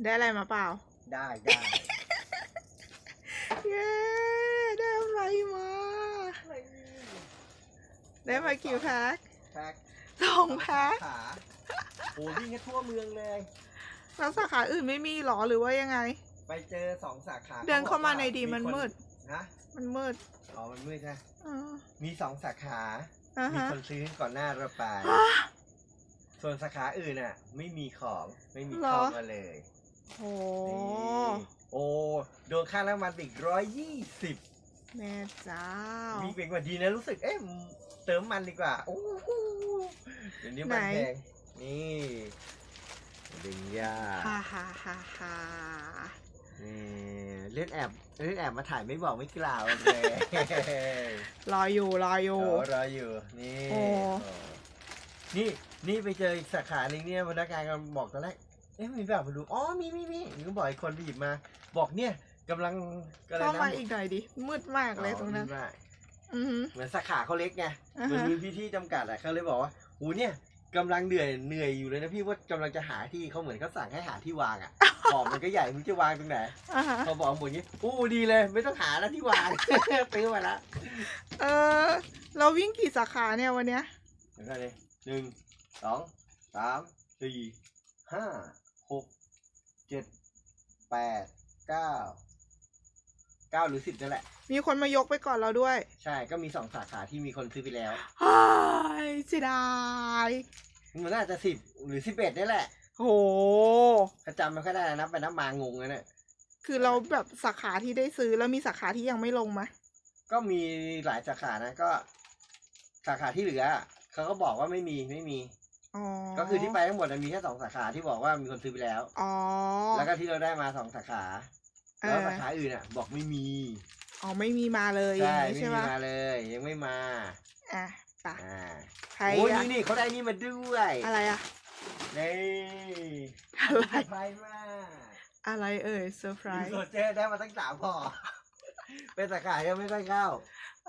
ได้อะไรมาเปล่า ได้ได้เย้ได้อะไรมาได้มากี่แพ็คแพ็คสองแพ็คขาโอ้วิ่งกันทั่วเมืองเลย แล้วสาขาอื่นไม่มีหรอหรือว่ายังไง ไปเจอสองสาขาเดินเข้ามาขบอกว่ในดีมันคมืดนะมันมืดอ๋อมันมืดใช่ไหมอ่ามีสองสาขาอ่ามีฮะคนซื้อก่อนหน้าเราไปฮะส่วนสาขาอื่นอะ ไม่มีของไม่มีเหรอเข้ามาเลย โอ้นี่โอ้โดนค่าน้ำมันไปอีกร้อยยี่สิบแม่เจ้า มีเป็นกว่าดีนะรู้สึก เอ๊ะเติมมันดีกว่าโอ้โหเดี๋ยวนี้มันไหน แพงนี่ดึงยาฮ่าฮ่าฮ่าฮ่านี่เล่นแอบเล่นแอบมาถ่ายไม่บอกไม่กล่าวเลยรออยู่รออยู่โอ้รออยู่นี่โอ้โอ้ นี่นี่ไปเจออีกสาขาหนึ่งเนี่ยพนักงานก็บอกตอนแรก เอ๊ะมีแบบมาดูอ๋อมีมีมีนี่ก็บอกอีกคนไปหยิบมา บอกเนี่ยกำลังอะไรเข้านะมาอีกหน่อยดิ มืดมากเลยตรงนั้น อ๋อไม่ได้อือหือเหมือนสาขาเขาเล็กไง อ่ามันฮะมีพี่ที่จำกัดอะเขาเลยบอกว่าหูเนี่ยกำลังเหนื่อยเหนื่อยอยู่เลยนะพี่ว่ากำลังจะหาที่เขาเหมือนเขาสั่งให้หาที่วางอะของมันก็ใหญ่มึงจะวางตรงไหนอ่าฮะเขาบอกหมดงี้โอ้ดีเลย ไม่ต้องหาแล้วที่วาง ซื้อมาละเออ เราวิ่งกี่สาขาเนี่ยวันเนี้ย เดี๋ยวก่อนเลยหนึ่งสองสามสี่ห้าหก เจ็ดแปดเก้าเก้าหรือสิบนั่นแหละ มีคนมายกไปก่อนเราด้วยใช่ก็มีสองสาขาที่มีคนซื้อไปแล้วไอ้ายเสียดายมันน่าจะสิบหรือสิบเอ็ดนี่แหละโห ถ้าจำไม่ค่อยได้นะนับไปนับมางงเลยเนี่ยคือเราแบบสาขาที่ได้ซื้อแล้วมีสาขาที่ยังไม่ลงไหมก็มีหลายสาขานะก็ สาขาที่เหลือเขาก็บอกว่าไม่มีไม่มี อ๋อก็คือที่ไปทั้งหมดน่ะมีแค่สองสาขาที่บอกว่ามีคนซื้อไปแล้ว อ๋อ แล้วก็ที่เราได้มาสองสาขา เออ แล้วสาขาอื่นอะ บอกไม่มีอ๋อไม่มีมาเลยใช่อย่างนี้ไม่ใช่มีปะมาเลย ยังไม่มาอะไปะอ่าใครโอ้ยอะนี่นี่เขาได้นี่มาด้วยอะไรอะนี่อะไร ไปมากอะไรเอ่ยเซอร์ไพรยูส์โซเจได้มาตั้งสามพอ เป็นสาขาที่ไม่ค่อยเข้า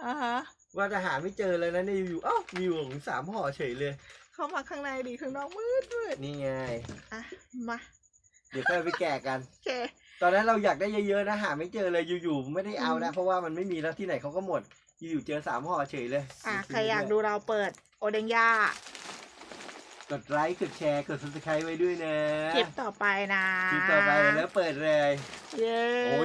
อ่าฮะว่าจะหาไม่เจอเลยนะเนี่ยอยู่ๆเอ้ามีอยู่ถึงสามห่อเฉยเลย เข้ามาข้างในดีข้างนอกมืดมืดนี่ไง อะมาเดี๋ยวค่อยไปแกะกัน โอเค ตอนนั้นเราอยากได้เยอะๆนะหาไม่เจอเลยอยู่ๆไม่ได้เอานะอืมเพราะว่ามันไม่มีแล้วที่ไหนเขาก็หมด อยู่ๆเจอสามห่อเฉยเลย อะใครอยากดูเราเปิดโอเดงย่ากดไลค์กดแชร์กด subscribe ไว้ด้วยนะคลิปต่อไปนะคลิปต่อไปแล้วเปิดเลย เย้โอ้ย